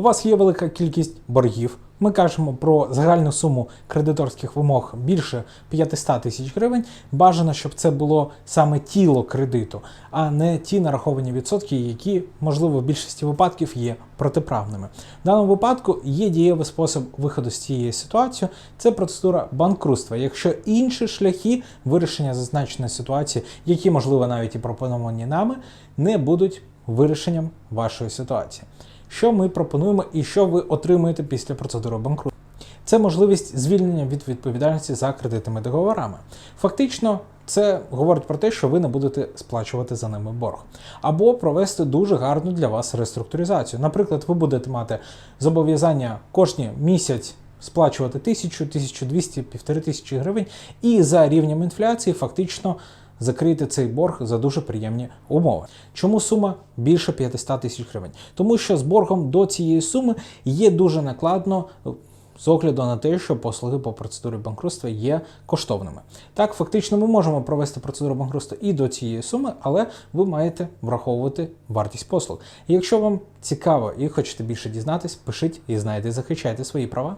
у вас є велика кількість боргів. Ми кажемо про загальну суму кредиторських вимог більше 500 тисяч гривень. Бажано, щоб це було саме тіло кредиту, а не ті нараховані відсотки, які, можливо, в більшості випадків є протиправними. В даному випадку є дієвий спосіб виходу з цієї ситуації. Це процедура банкрутства. Якщо інші шляхи вирішення зазначеної ситуації, які можливо навіть і пропоновані нами, не будуть вирішенням вашої ситуації. Що ми пропонуємо і що ви отримуєте після процедури банкрутства? Це можливість звільнення від відповідальності за кредитними договорами. Фактично, це говорить про те, що ви не будете сплачувати за ними борг, або провести дуже гарну для вас реструктуризацію. Наприклад, ви будете мати зобов'язання кожні місяць сплачувати 1000, 1200, 1500 гривень, і за рівнем інфляції фактично закрити цей борг за дуже приємні умови. Чому сума більше 500 тисяч гривень? Тому що з боргом до цієї суми є дуже накладно. З огляду на те, що послуги по процедурі банкрутства є коштовними. Так, фактично, ми можемо провести процедуру банкрутства і до цієї суми, але ви маєте враховувати вартість послуг. І якщо вам цікаво і хочете більше дізнатись, пишіть і знайте, захищайте свої права.